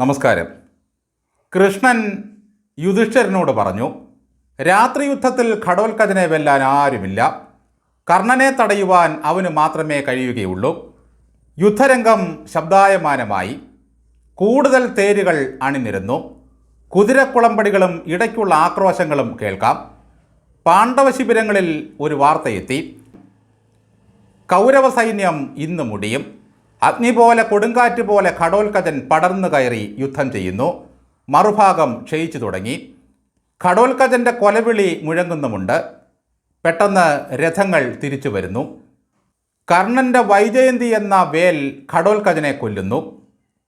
നമസ്കാരം. കൃഷ്ണൻ യുധിഷ്ഠിരനോട് പറഞ്ഞു രാത്രി യുദ്ധത്തിൽ ഘടോൽക്കജനെ വെല്ലാൻ ആരുമില്ല. കർണനെ തടയുവാൻ അവന് മാത്രമേ കഴിയുകയുള്ളൂ. യുദ്ധരംഗം ശബ്ദായമാനമായി. കൂടുതൽ തേരുകൾ അണിനിരുന്നു. കുതിരക്കുളമ്പടികളും ഇടയ്ക്കുള്ള ആക്രോശങ്ങളും കേൾക്കാം. പാണ്ഡവ ശിബിരങ്ങളിൽ ഒരു വാർത്തയെത്തി കൗരവ സൈന്യം ഇന്ന് മുടിയും. അഗ്നി പോലെ കൊടുങ്കാറ്റ് പോലെ ഘടോൽക്കജൻ പടർന്നു കയറി യുദ്ധം ചെയ്യുന്നു. മറുഭാഗം ക്ഷയിച്ചു തുടങ്ങി. ഘടോൽക്കജന്റെ കൊലവിളി മുഴങ്ങുന്നുമുണ്ട്. പെട്ടെന്ന് രഥങ്ങൾ തിരിച്ചു വരുന്നു. കർണന്റെ വൈജയന്തി എന്ന വേൽ ഘടോൽക്കജനെ കൊല്ലുന്നു.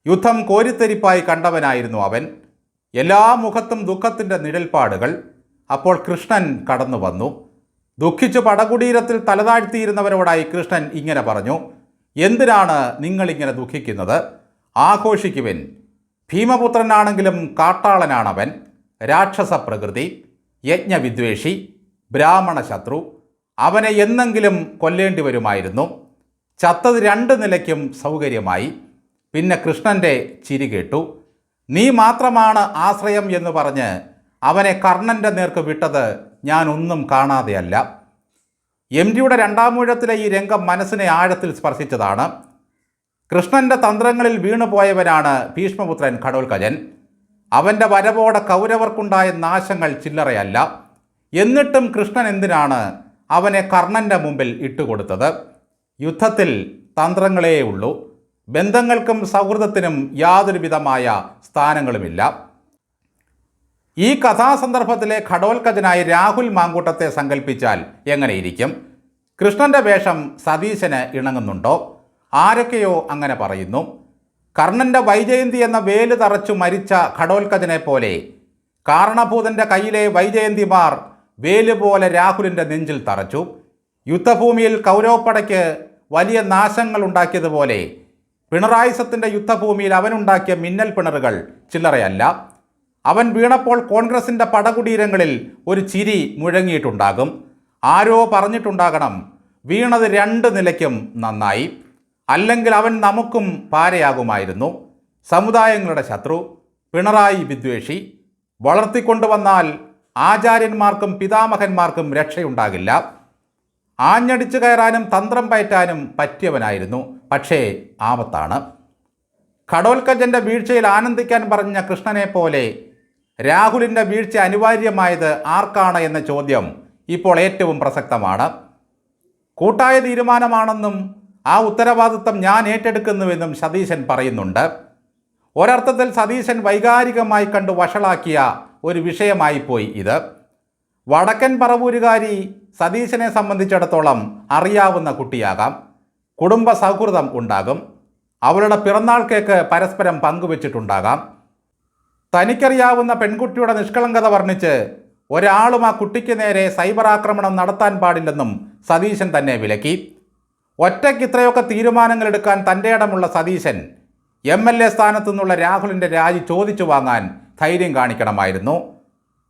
യുദ്ധം കോരിത്തെരിപ്പായി കണ്ടവനായിരുന്നു അവൻ. എല്ലാ മുഖത്തും ദുഃഖത്തിന്റെ നിഴൽപ്പാടുകൾ. അപ്പോൾ കൃഷ്ണൻ കടന്നു വന്നു. ദുഃഖിച്ചു പടകുടീരത്തിൽ തലതാഴ്ത്തിയിരുന്നവരോടായി കൃഷ്ണൻ ഇങ്ങനെ പറഞ്ഞു. എന്തിനാണ് നിങ്ങളിങ്ങനെ ദുഃഖിക്കുന്നത്? ആഘോഷിക്കുവിൻ. ഭീമപുത്രനാണെങ്കിലും കാട്ടാളനാണവൻ. രാക്ഷസ പ്രകൃതി. യജ്ഞവിദ്വേഷി. ബ്രാഹ്മണ ശത്രു. അവനെ എന്നെങ്കിലും കൊല്ലേണ്ടി വരുമായിരുന്നു. ചത്തത് രണ്ട് നിലയ്ക്കും സൗകര്യമായി. പിന്നെ കൃഷ്ണന്റെ ചിരി കേട്ടു. നീ മാത്രമാണ് ആശ്രയം എന്ന് പറഞ്ഞ് അവനെ കർണന്റെ നേർക്ക് വിട്ടത് ഞാനൊന്നും കാണാതെയല്ല. എം ഡിയുടെ രണ്ടാം ഊഴത്തിലെ ഈ രംഗം മനസ്സിനെ ആഴത്തിൽ സ്പർശിച്ചതാണ്. കൃഷ്ണന്റെ തന്ത്രങ്ങളിൽ വീണുപോയവനാണ് ഭീഷ്മപുത്രൻ ഘടോൽക്കജൻ അവന്റെ വരവോടെ കൗരവർക്കുണ്ടായ നാശങ്ങൾ ചില്ലറയല്ല. എന്നിട്ടും കൃഷ്ണൻ എന്തിനാണ് അവനെ കർണന്റെ മുമ്പിൽ ഇട്ടുകൊടുത്തത്? യുദ്ധത്തിൽ തന്ത്രങ്ങളേ ഉള്ളൂ ബന്ധങ്ങൾക്കും സൗഹൃദത്തിനും യാതൊരുവിധമായ സ്ഥാനങ്ങളുമില്ല. ഈ കഥാസന്ദർഭത്തിലെ ഘടോത്കജനായി രാഹുൽ മാങ്കൂട്ടത്തെ സങ്കല്പിച്ചാൽ എങ്ങനെയിരിക്കും? കൃഷ്ണന്റെ വേഷം സതീശന് ഇണങ്ങുന്നുണ്ടോ? ആരൊക്കെയോ അങ്ങനെ പറയുന്നു. കർണന്റെ വൈജയന്തി എന്ന വേൽ തറച്ചു മരിച്ച ഘടോത്കജനെ പോലെ കാരണഭൂതന്റെ കയ്യിലെ വൈജയന്തിമാർ വേൽ പോലെ രാഹുലിന്റെ നെഞ്ചിൽ തറച്ചു. യുദ്ധഭൂമിയിൽ കൗരവപ്പടയ്ക്ക് വലിയ നാശങ്ങൾ ഉണ്ടാക്കിയതുപോലെ പിണറായി സത്തിന്റെ യുദ്ധഭൂമിയിൽ അവനുണ്ടാക്കിയ മിന്നൽ പിണറുകൾ ചില്ലറയല്ല. അവൻ വീണപ്പോൾ കോൺഗ്രസിന്റെ പടകുടീരങ്ങളിൽ ഒരു ചിരി മുഴങ്ങിയിട്ടുണ്ടാകും. ആരോ പറഞ്ഞിട്ടുണ്ടാകണം വീണത് രണ്ട് നിലയ്ക്കും നന്നായി. അല്ലെങ്കിൽ അവൻ നമുക്കും പാരയാകുമായിരുന്നു. സമുദായങ്ങളുടെ ശത്രു പിണറായി വിദ്വേഷി. വളർത്തിക്കൊണ്ടുവന്നാൽ ആചാര്യന്മാർക്കും പിതാമഹന്മാർക്കും രക്ഷയുണ്ടാകില്ല. ആഞ്ഞടിച്ചു കയറാനും തന്ത്രം പയറ്റാനും പറ്റിയവനായിരുന്നു. പക്ഷേ ആപത്താണ്. കടോൽക്കജന്റെ വീഴ്ചയിൽ ആനന്ദിക്കാൻ പറഞ്ഞ കൃഷ്ണനെ പോലെ രാഹുലിന്റെ വീഴ്ച അനിവാര്യമായത് ആർക്കാണ് എന്ന ചോദ്യം ഇപ്പോൾ ഏറ്റവും പ്രസക്തമാണ്. കൂട്ടായ തീരുമാനമാണെന്നും ആ ഉത്തരവാദിത്തം ഞാൻ ഏറ്റെടുക്കുന്നുവെന്നും സതീശൻ പറയുന്നുണ്ട്. ഒരർത്ഥത്തിൽ സതീശൻ വൈകാരികമായി കണ്ടു വഷളാക്കിയ ഒരു വിഷയമായിപ്പോയി ഇത്. വടക്കൻ പറവൂരുകാരി സതീശനെ സംബന്ധിച്ചിടത്തോളം അറിയാവുന്ന കുട്ടിയാകാം. കുടുംബ സൗഹൃദം ഉണ്ടാകും. അവളുടെ പിറന്നാൾ കേക്ക് പരസ്പരം പങ്കുവച്ചിട്ടുണ്ടാകാം. തനിക്കറിയാവുന്ന പെൺകുട്ടിയുടെ നിഷ്കളങ്കത വർണിച്ച് ഒരാളും ആ കുട്ടിക്ക് നേരെ സൈബർ ആക്രമണം നടത്താൻ പാടില്ലെന്നും സതീശൻ തന്നെ വിലക്കി. ഒറ്റയ്ക്ക് ഇത്രയൊക്കെ തീരുമാനങ്ങൾ എടുക്കാൻ തന്റെ ഇടമുള്ള സതീശൻ എം എൽ എ സ്ഥാനത്തു നിന്നുള്ള രാഹുലിന്റെ രാജി ചോദിച്ചു വാങ്ങാൻ ധൈര്യം കാണിക്കണമായിരുന്നു.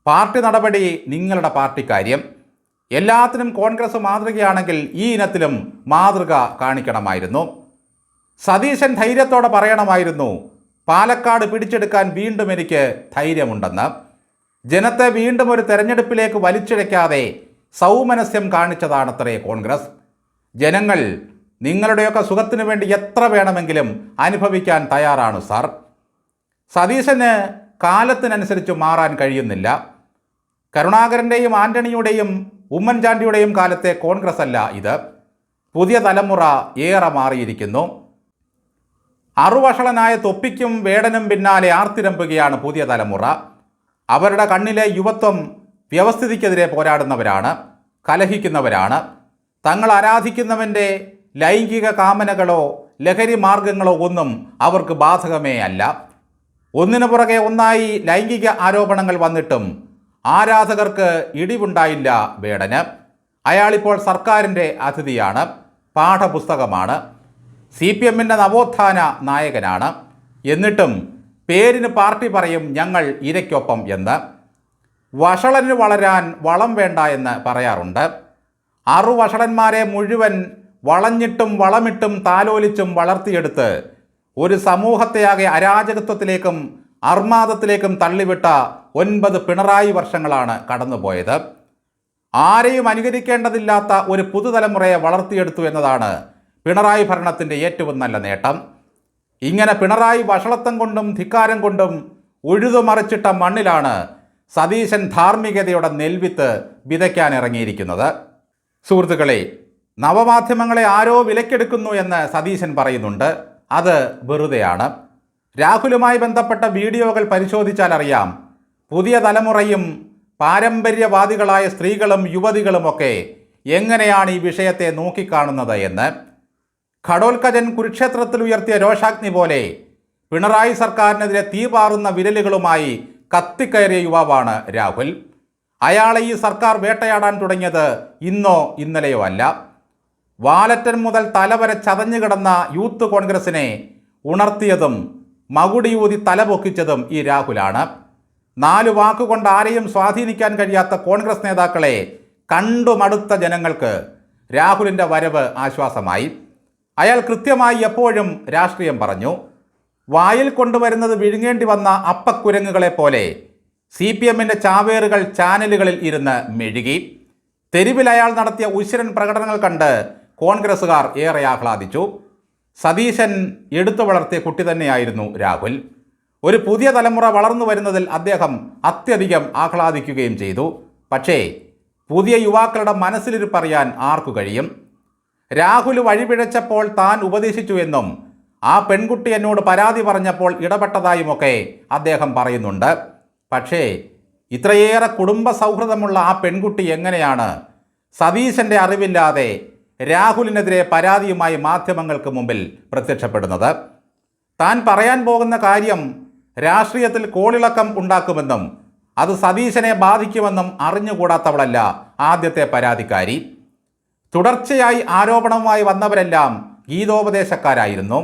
പാർട്ടി നടപടി നിങ്ങളുടെ പാർട്ടി കാര്യം. എല്ലാത്തിനും കോൺഗ്രസ് മാതൃകയാണെങ്കിൽ ഈ ഇനത്തിലും മാതൃക കാണിക്കണമായിരുന്നു. സതീശൻ ധൈര്യത്തോടെ പറയണമായിരുന്നു പാലക്കാട് പിടിച്ചെടുക്കാൻ വീണ്ടും എനിക്ക് ധൈര്യമുണ്ടെന്ന്. ജനത്തെ വീണ്ടും ഒരു തെരഞ്ഞെടുപ്പിലേക്ക് വലിച്ചിഴയ്ക്കാതെ സൗമനസ്യം കാണിച്ചതാണത്രേ കോൺഗ്രസ്. ജനങ്ങൾ നിങ്ങളുടെയൊക്കെ സുഖത്തിനു വേണ്ടി എത്ര വേണമെങ്കിലും അനുഭവിക്കാൻ തയ്യാറാണ് സാർ. സതീശന് കാലത്തിനനുസരിച്ച് മാറാൻ കഴിയുന്നില്ല. കരുണാകരന്റെയും ആന്റണിയുടെയും ഉമ്മൻചാണ്ടിയുടെയും കാലത്തെ കോൺഗ്രസ് അല്ല ഇത്. പുതിയ തലമുറ ഏറെ മാറിയിരിക്കുന്നു. അറുവഷളനായ തൊപ്പിക്കും വേടനും പിന്നാലെ ആർത്തിരമ്പുകയാണ് പുതിയ തലമുറ. അവരുടെ കണ്ണിലെ യുവത്വം വ്യവസ്ഥിതിക്കെതിരെ പോരാടുന്നവരാണ് കലഹിക്കുന്നവരാണ്. തങ്ങൾ ആരാധിക്കുന്നവന്റെ ലൈംഗിക കാമനകളോ ലഹരി മാർഗങ്ങളോ ഒന്നും അവർക്ക് ബാധകമേ അല്ല. ഒന്നിനു പുറകെ ഒന്നായി ലൈംഗിക ആരോപണങ്ങൾ വന്നിട്ടും ആരാധകർക്ക് ഇടിവുണ്ടായില്ല വേടന്. അയാളിപ്പോൾ സർക്കാരിന്റെ അതിഥിയാണ് പാഠപുസ്തകമാണ്. സി പി എമ്മിന്റെ നവോത്ഥാന നായകനാണ്. എന്നിട്ടും പേരിന് പാർട്ടി പറയും ഞങ്ങൾ ഇരയ്ക്കൊപ്പം എന്ന്. വഷളന് വളരാൻ വളം വേണ്ട എന്ന് പറയാറുണ്ട്. ആറു വഷളന്മാരെ മുഴുവൻ വളഞ്ഞിട്ടും വളമിട്ടും താലോലിച്ചും വളർത്തിയെടുത്ത് ഒരു സമൂഹത്തെയാകെ അരാജകത്വത്തിലേക്കും അർമാദത്തിലേക്കും തള്ളിവിട്ട ഒൻപത് പിണറായി വർഷങ്ങളാണ് കടന്നുപോയത്. ആരെയും അനുകരിക്കേണ്ടതില്ലാത്ത ഒരു പുതുതലമുറയെ വളർത്തിയെടുത്തു എന്നതാണ് പിണറായി ഭരണത്തിന്റെ ഏറ്റവും നല്ല നേട്ടം. ഇങ്ങനെ പിണറായി വഷളത്വം കൊണ്ടും ധിക്കാരം കൊണ്ടും ഉഴുതുമറിച്ചിട്ട മണ്ണിലാണ് സതീശൻ ധാർമ്മികതയുടെ നെൽവിത്ത് വിതയ്ക്കാൻ ഇറങ്ങിയിരിക്കുന്നത് സുഹൃത്തുക്കളെ നവമാധ്യമങ്ങളെ ആരോ വിലക്കെടുക്കുന്നു എന്ന് സതീശൻ പറയുന്നുണ്ട്. അത് വെറുതെയാണ്. രാഹുലുമായി ബന്ധപ്പെട്ട വീഡിയോകൾ പരിശോധിച്ചാൽ അറിയാം പുതിയ തലമുറയും പാരമ്പര്യവാദികളായ സ്ത്രീകളും യുവതികളുമൊക്കെ എങ്ങനെയാണ് ഈ വിഷയത്തെ നോക്കിക്കാണുന്നത് എന്ന്. ഖഡോൽക്കജൻ കുരുക്ഷേത്രത്തിൽ ഉയർത്തിയ രോഷാഗ്നി പോലെ പിണറായി സർക്കാരിനെതിരെ തീപാറുന്ന വിരലുകളുമായി കത്തിക്കയറിയ യുവാവാണ് രാഹുൽ. അയാളെ ഈ സർക്കാർ വേട്ടയാടാൻ തുടങ്ങിയത് ഇന്നോ ഇന്നലെയോ അല്ല. വാലറ്റൻ മുതൽ തലവരെ ചതഞ്ഞു കിടന്ന യൂത്ത് കോൺഗ്രസിനെ ഉണർത്തിയതും മകുടിയൂതി തലപൊക്കിച്ചതും ഈ രാഹുലാണ്. നാല് വാക്കുകൊണ്ട് ആരെയും സ്വാധീനിക്കാൻ കഴിയാത്ത കോൺഗ്രസ് നേതാക്കളെ കണ്ടുമടുത്ത ജനങ്ങൾക്ക് രാഹുലിന്റെ വരവ് ആശ്വാസമായി. അയാൾ കൃത്യമായി എപ്പോഴും രാഷ്ട്രീയം പറഞ്ഞു. വായിൽ കൊണ്ടുവരുന്നത് വിഴുങ്ങേണ്ടി വന്ന അപ്പക്കുരങ്ങുകളെ പോലെ സി പി എമ്മിന്റെ ചാവേറുകൾ ചാനലുകളിൽ ഇരുന്ന് മെഴുകി. തെരുവിൽ അയാൾ നടത്തിയ ഉശിരൻ പ്രകടനങ്ങൾ കണ്ട് കോൺഗ്രസ്സുകാർ ഏറെ ആഹ്ലാദിച്ചു. സതീശൻ എടുത്തു വളർത്തിയ കുട്ടി തന്നെയായിരുന്നു രാഹുൽ. ഒരു പുതിയ തലമുറ വളർന്നു വരുന്നതിൽ അദ്ദേഹം അത്യധികം ആഹ്ലാദിക്കുകയും ചെയ്തു. പക്ഷേ പുതിയ യുവാക്കളുടെ മനസ്സിലിരിപ്പറിയാൻ ആർക്കു കഴിയും? രാഹുൽ വഴിപിഴച്ചപ്പോൾ താൻ ഉപദേശിച്ചു എന്നും ആ പെൺകുട്ടി എന്നോട് പരാതി പറഞ്ഞപ്പോൾ ഇടപെട്ടതായുമൊക്കെ അദ്ദേഹം പറയുന്നുണ്ട്. പക്ഷേ ഇത്രയേറെ കുടുംബ സൗഹൃദമുള്ള ആ പെൺകുട്ടി എങ്ങനെയാണ്? സതീശന്റെ അറിവില്ലാതെ രാഹുലിനെതിരെ പരാതിയുമായി മാധ്യമങ്ങൾക്ക് മുമ്പിൽ പ്രത്യക്ഷപ്പെടുന്നത്. താൻ പറയാൻ പോകുന്ന കാര്യം രാഷ്ട്രീയത്തിൽ കോളിളക്കം ഉണ്ടാക്കുമെന്നും അത് സതീശനെ ബാധിക്കുമെന്നും അറിഞ്ഞുകൂടാത്തവളല്ല ആദ്യത്തെ പരാതിക്കാരി. തുടർച്ചയായി ആരോപണവുമായി വന്നവരെല്ലാം ഗീതോപദേശക്കാരായിരുന്നു.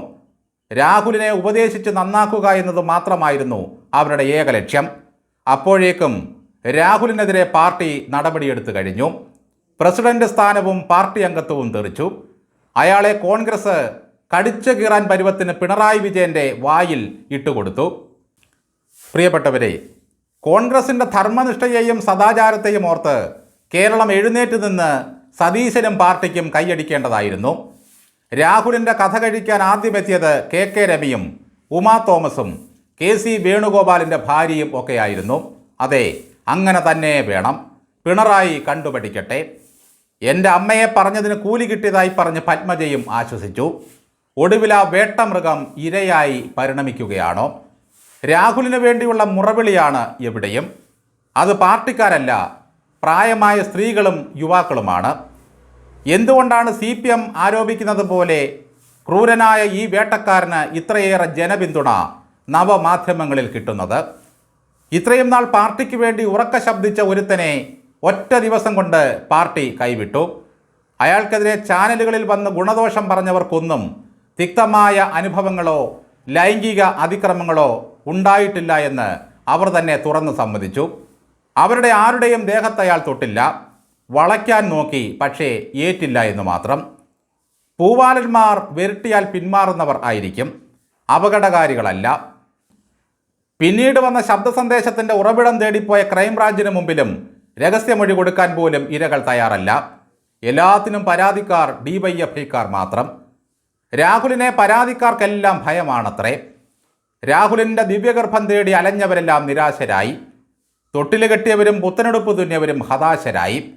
രാഹുലിനെ ഉപദേശിച്ച് നന്നാക്കുക എന്നത് മാത്രമായിരുന്നു അവരുടെ ഏക ലക്ഷ്യം. അപ്പോഴേക്കും രാഹുലിനെതിരെ പാർട്ടി നടപടിയെടുത്തു കഴിഞ്ഞു. പ്രസിഡന്റ് സ്ഥാനവും പാർട്ടി അംഗത്വവും തെറിച്ചു. അയാളെ കോൺഗ്രസ് കടിച്ചു കീറാൻ പരുവത്തിന് പിണറായി വിജയന്റെ വായിൽ ഇട്ടുകൊടുത്തു. പ്രിയപ്പെട്ടവരെ കോൺഗ്രസിന്റെ ധർമ്മനിഷ്ഠയെയും സദാചാരത്തെയും ഓർത്ത് കേരളം എഴുന്നേറ്റ് നിന്ന് സതീശനും പാർട്ടിക്കും കൈയടിക്കേണ്ടതായിരുന്നു. രാഹുലിന്റെ കഥ കഴിക്കാൻ ആദ്യമെത്തിയത് കെ കെ രമിയും ഉമാ തോമസും കെ സി വേണുഗോപാലിന്റെ ഭാര്യയും ഒക്കെയായിരുന്നു. അതെ അങ്ങനെ തന്നെ വേണം. പിണറായി കണ്ടുപഠിക്കട്ടെ. എന്റെ അമ്മയെ പറഞ്ഞതിന് കൂലി കിട്ടിയതായി പറഞ്ഞ് പത്മജയും ആശ്വസിച്ചു. ഒടുവിൽ ആ വേട്ടമൃഗം ഇരയായി പരിണമിക്കുകയാണോ? രാഹുലിന് വേണ്ടിയുള്ള മുറവിളിയാണ് എവിടെയും. അത് പാർട്ടിക്കാരല്ല പ്രായമായ സ്ത്രീകളും യുവാക്കളുമാണ്. എന്തുകൊണ്ടാണ് സി പി എം ആരോപിക്കുന്നത് പോലെ ക്രൂരനായ ഈ വേട്ടക്കാരന് ഇത്രയേറെ ജനപിന്തുണ നവമാധ്യമങ്ങളിൽ കിട്ടുന്നത്? ഇത്രയും നാൾ പാർട്ടിക്ക് വേണ്ടി ഉറക്ക ശബ്ദിച്ച ഒരുത്തനെ ഒറ്റ ദിവസം കൊണ്ട് പാർട്ടി കൈവിട്ടു. അയാൾക്കെതിരെ ചാനലുകളിൽ വന്ന് ഗുണദോഷം പറഞ്ഞവർക്കൊന്നും തിക്തമായ അനുഭവങ്ങളോ ലൈംഗിക അതിക്രമങ്ങളോ ഉണ്ടായിട്ടില്ല എന്ന് അവർ തന്നെ തുറന്നു സമ്മതിച്ചു. അവരുടെ ആരുടെയും ദേഹത്തയാൾ തൊട്ടില്ല. വളയ്ക്കാൻ നോക്കി പക്ഷേ ഏറ്റില്ല എന്ന് മാത്രം. പൂവാലന്മാർ വിരട്ടിയാൽ പിന്മാറുന്നവർ ആയിരിക്കും. അപകടകാരികളല്ല. പിന്നീട് വന്ന ശബ്ദ സന്ദേശത്തിന്റെ ഉറവിടം തേടിപ്പോയ ക്രൈംബ്രാഞ്ചിന് മുമ്പിലും രഹസ്യമൊഴി കൊടുക്കാൻ പോലും ഇരകൾ തയ്യാറല്ല. എല്ലാത്തിനും പരാതിക്കാർ ഡിവൈഎഫ്ഐക്കാർ മാത്രം. രാഹുലിനെ പരാതിക്കാർക്കെല്ലാം ഭയമാണത്രേ. രാഹുലിന്റെ ദിവ്യഗർഭം തേടി അലഞ്ഞവരെല്ലാം നിരാശരായി. തൊട്ടിൽ കെട്ടിയവരും പുത്തനെടുപ്പ് തുന്നിയവരും ഹതാശരായി.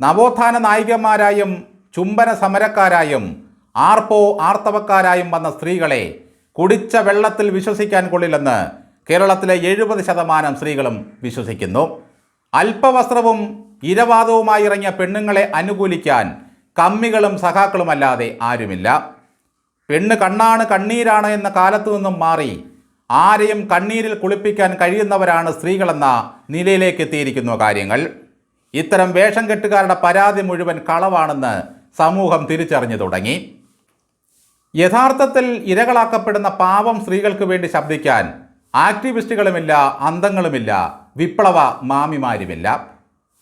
നവോത്ഥാന നായികമാരായും ചുംബന സമരക്കാരായും ആർപ്പോ ആർത്തവക്കാരായും വന്ന സ്ത്രീകളെ കുടിച്ച വെള്ളത്തിൽ വിശ്വസിക്കാൻ കൊള്ളില്ലെന്ന് കേരളത്തിലെ എഴുപത് ശതമാനം സ്ത്രീകളും വിശ്വസിക്കുന്നു. അല്പവസ്ത്രവും ഇരവാദവുമായി ഇറങ്ങിയ പെണ്ണുങ്ങളെ അനുകൂലിക്കാൻ കമ്മികളും സഖാക്കളുമല്ലാതെ ആരുമില്ല. പെണ്ണ് കണ്ണാണ് കണ്ണീരാണ് എന്ന കാലത്തു നിന്നും മാറി ആരെയും കണ്ണീരിൽ കുളിപ്പിക്കാൻ കഴിയുന്നവരാണ് സ്ത്രീകളെന്ന നിലയിലേക്ക് എത്തിയിരിക്കുന്നു കാര്യങ്ങൾ. ഇത്തരം വേഷം കെട്ടുകാരുടെ പരാതി മുഴുവൻ കളവാണെന്ന് സമൂഹം തിരിച്ചറിഞ്ഞു തുടങ്ങി. യഥാർത്ഥത്തിൽ ഇരകളാക്കപ്പെടുന്ന പാവം സ്ത്രീകൾക്ക് വേണ്ടി ശബ്ദിക്കാൻ ആക്ടിവിസ്റ്റുകളുമില്ല അന്തങ്ങളുമില്ല വിപ്ലവ മാമിമാരുമില്ല.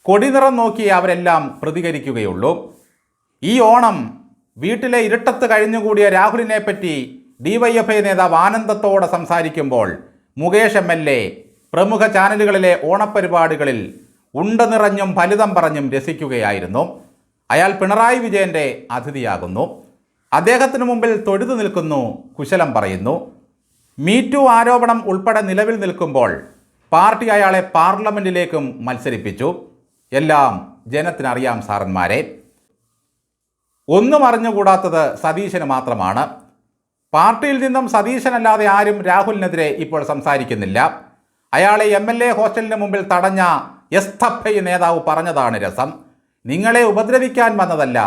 കൊടിനിറം നോക്കി അവരെല്ലാം പ്രതികരിക്കുകയുള്ളൂ. ഈ ഓണം വീട്ടിലെ ഇരുട്ടത്ത് കഴിഞ്ഞുകൂടിയ രാഹുലിനെ പറ്റി ഡിവൈഎഫ്ഐ നേതാവ് ആനന്ദത്തോടെ സംസാരിക്കുമ്പോൾ മുകേഷ് എം എൽ എ പ്രമുഖ ചാനലുകളിലെ ഓണപ്പരിപാടികളിൽ ഉണ്ട നിറഞ്ഞും ഫലിതം പറഞ്ഞും രസിക്കുകയായിരുന്നു. അയാൾ പിണറായി വിജയന്റെ അതിഥിയാകുന്നു. അദ്ദേഹത്തിന് മുമ്പിൽ തൊഴുതു നിൽക്കുന്നു കുശലം പറയുന്നു. മീറ്റു ആരോപണം ഉൾപ്പെടെ നിലവിൽ നിൽക്കുമ്പോൾ പാർട്ടി അയാളെ പാർലമെന്റിലേക്കും മത്സരിപ്പിച്ചു. എല്ലാം ജനത്തിനറിയാം സാറന്മാരെ. ഒന്നും അറിഞ്ഞുകൂടാത്തത് സതീശന് മാത്രമാണ്. പാർട്ടിയിൽ നിന്നും സതീശനല്ലാതെ ആരും രാഹുലിനെതിരെ ഇപ്പോൾ സംസാരിക്കുന്നില്ല. അയാളെ എം എൽ എ ഹോസ്റ്റലിന് മുമ്പിൽ തടഞ്ഞ എസ്തഫൈ നേതാവ് പറഞ്ഞതാണ് രസം. നിങ്ങളെ ഉപദ്രവിക്കാൻ വന്നതല്ല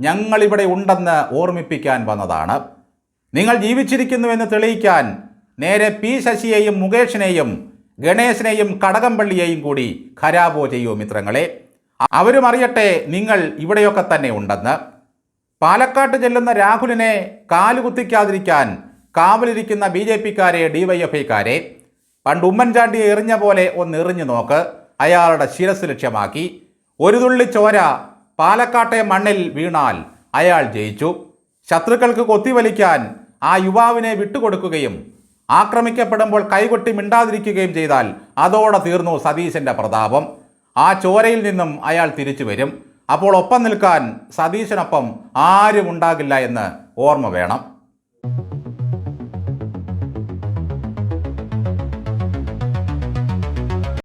ഞങ്ങളിവിടെ ഉണ്ടെന്ന് ഓർമ്മിപ്പിക്കാൻ വന്നതാണ്. നിങ്ങൾ ജീവിച്ചിരിക്കുന്നുവെന്ന് തെളിയിക്കാൻ നേരെ പി ശശിയെയും മുകേഷിനെയും ഗണേശനെയും കടകംപള്ളിയെയും കൂടി ഖരാബോ ചെയ്യൂ മിത്രങ്ങളെ. അവരും അറിയട്ടെ നിങ്ങൾ ഇവിടെയൊക്കെ തന്നെ ഉണ്ടെന്ന്. പാലക്കാട്ട് ചെല്ലുന്ന രാഹുലിനെ കാലുകുത്തിക്കാതിരിക്കാൻ കാവലിരിക്കുന്ന ബി ജെ പിക്കാരെ ഡി വൈ എഫ് ഐക്കാരെ പണ്ട് ഉമ്മൻചാണ്ടിയെ എറിഞ്ഞ പോലെ ഒന്ന് എറിഞ്ഞു നോക്ക്. അയാളുടെ ശിരസ് ലക്ഷ്യമാക്കി. ഒരു തുള്ളി ചോര പാലക്കാട്ടെ മണ്ണിൽ വീണാൽ അയാൾ ജയിച്ചു. ശത്രുക്കൾക്ക് കൊത്തിവലിക്കാൻ ആ യുവാവിനെ വിട്ടുകൊടുക്കുകയും ആക്രമിക്കപ്പെടുമ്പോൾ കൈകൊട്ടി മിണ്ടാതിരിക്കുകയും ചെയ്താൽ അതോടെ തീർന്നു സതീശന്റെ പ്രതാപം. ആ ചോരയിൽ നിന്നും അയാൾ തിരിച്ചു വരും. അപ്പോൾ ഒപ്പം നിൽക്കാൻ സതീശനൊപ്പം ആരും ഉണ്ടാകില്ല എന്ന് ഓർമ്മ വേണം.